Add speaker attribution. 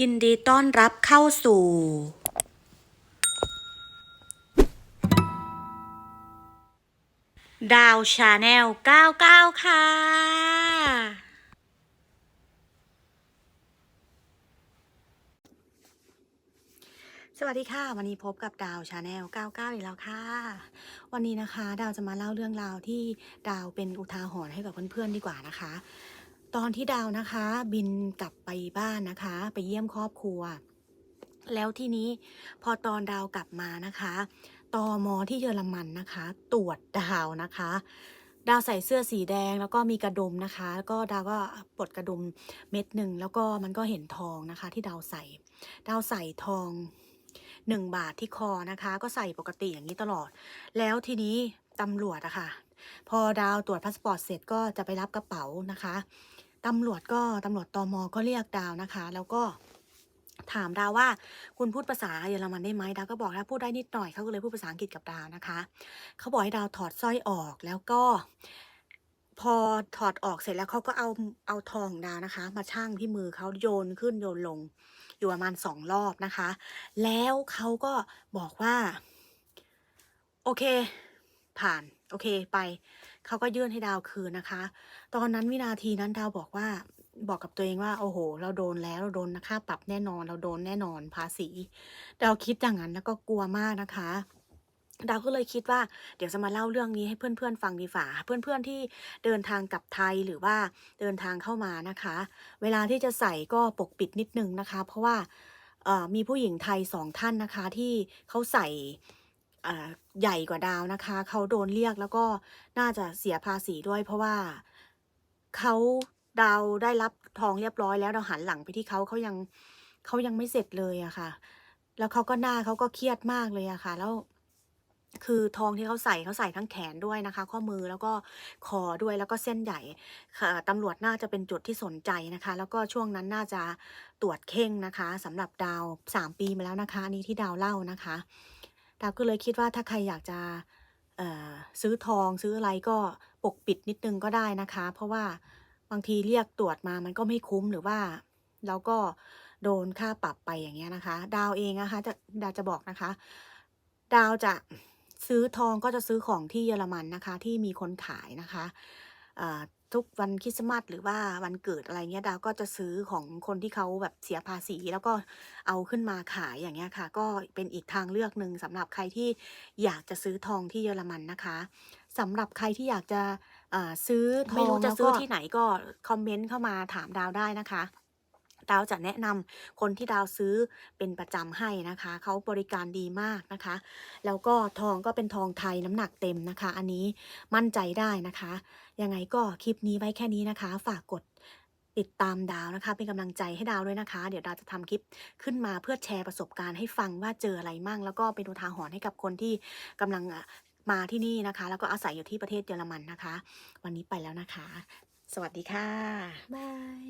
Speaker 1: ยินดีต้อนรับเข้าสู่ ดาวชาแนล 99 ค่ะ สวัสดีค่ะ วันนี้พบกับดาวชาแนล 99 อีกแล้วค่ะ วันนี้นะคะ ดาวจะมาเล่าเรื่องราวที่ดาวเป็นอุทาหรณ์ให้กับเพื่อนๆดีกว่านะคะ ตอนที่ดาวนะคะ บินกลับไปบ้านนะคะ ไปเยี่ยมครอบครัว แล้วทีนี้พอตอนดาวกลับมานะคะตอมอที่เยอรมันนะคะ ตรวจดาวนะคะ ดาวใส่เสื้อสีแดงแล้วก็มีกระดุมนะคะ แล้วก็ดาวก็ปลดกระดุมเม็ดหนึ่งแล้วก็มันก็เห็นทองนะคะ ที่ดาวใส่ ดาวใส่ทองหนึ่งบาทที่คอนะคะ ก็ใส่ปกติอย่างนี้ตลอด แล้วทีนี้ตำรวจอะค่ะ พอดาวตรวจพาสปอร์ตเสร็จก็จะไปรับกระเป๋านะคะ ตำรวจก็ตำรวจตมก็เรียกดาวนะคะ แล้วก็ถามดาวว่าคุณพูดภาษาเยอรมันได้ไหมดาวก็บอกถ้าพูดได้นิดหน่อยเขาก็เลยพูดภาษาอังกฤษกับดาวนะคะเขาบอกให้ดาวถอดสร้อยออกแล้วก็ พอถอดออกเสร็จแล้วเขาก็เอาเอาทองของดาวนะคะ มาชั่งที่มือเขาโยนขึ้นโยนลง อยู่ประมาณสองรอบนะคะ แล้วเขาก็บอกว่า โอเค ผ่าน โอเคไป เขาก็ยื่นให้ดาวคืนนะคะ ตอนนั้นวินาทีนั้นดาวบอกว่าบอกกับตัวเองว่าโอ้โห เราโดนแล้วเราโดนค่าปรับแน่นอน เราโดนแน่นอนภาษีดาวคิดอย่างนั้นแล้วก็กลัวมากนะคะดาวก็เลยคิดว่าเดี๋ยวจะมาเล่าเรื่องนี้ให้เพื่อนๆฟังดีฝ่าเพื่อนๆที่เดินทางกลับไทยหรือว่าเดินทางเข้ามานะคะ เวลาที่จะใส่ก็ปกปิดนิดนึงนะคะ เพราะว่ามีผู้หญิงไทยสองท่านนะคะที่เขาใส่ ใหญ่กว่าดาวนะคะ เขาโดนเรียกแล้วก็น่าจะเสียภาษีด้วย เพราะว่าเขาดาวได้รับทองเรียบร้อยแล้วเราหันหลังไปที่เขาเขายังเขายังไม่เสร็จเลยอะค่ะ แล้วเขาก็หน้าเขาก็เครียดมากเลยอะค่ะ แล้วคือทองที่เขาใส่เขาใส่ทั้งแขนด้วยนะคะ ข้อมือแล้วก็คอด้วยแล้วก็เส้นใหญ่ค่ะตำรวจน่าจะเป็นจุดที่สนใจนะคะ แล้วก็ช่วงนั้นน่าจะตรวจเข่งนะคะสำหรับดาวสามปีมาแล้วนะคะนนี้ที่ดาวเล่านะคะ ดาวก็เลยคิดว่าถ้าใครอยากจะซื้อทองซื้ออะไรก็ปกปิดนิดนึงก็ได้นะคะ เพราะว่าบางทีเรียกตรวจมามันก็ไม่คุ้มหรือว่าเราก็โดนค่าปรับไปอย่างเงี้ยนะคะ ดาวเองนะคะจะดาวจะบอกนะคะ ดาวจะซื้อทองก็จะซื้อของที่เยอรมันนะคะ ที่มีคนขายนะคะ ทุกวันคริสต์มาสหรือว่าวันเกิดอะไรเงี้ยดาวก็จะซื้อของคนที่เขาแบบเสียภาษี แล้วก็เอาขึ้นมาขายอย่างเงี้ยค่ะ ก็เป็นอีกทางเลือกหนึ่งสำหรับใครที่อยากจะซื้อทองที่เยอรมันนะคะสำหรับใครที่อยากจะซื้อทอง
Speaker 2: ไม่รู้จะซื้อที่ไหนก็คอมเมนต์เข้ามาถามดาวได้นะคะ ดาวจะแนะนำคนที่ดาวซื้อเป็นประจำให้นะคะ เขาบริการดีมากนะคะ แล้วก็ทองก็เป็นทองไทยน้ำหนักเต็มนะคะ อันนี้มั่นใจได้นะคะ ยังไงก็คลิปนี้ไว้แค่นี้นะคะ ฝากกดติดตามดาวนะคะ เป็นกำลังใจให้ดาวด้วยนะคะ เดี๋ยวดาวจะทำคลิปขึ้นมาเพื่อแชร์ประสบการณ์ให้ฟังว่าเจออะไรมั่ง แล้วก็เป็นอุทาหรณ์ให้กับคนที่กำลังมาที่นี่นะคะ แล้วก็อาศัยอยู่ที่ประเทศเยอรมันนะคะ วันนี้ไปแล้วนะคะ สวัสดีค่ะ
Speaker 1: บาย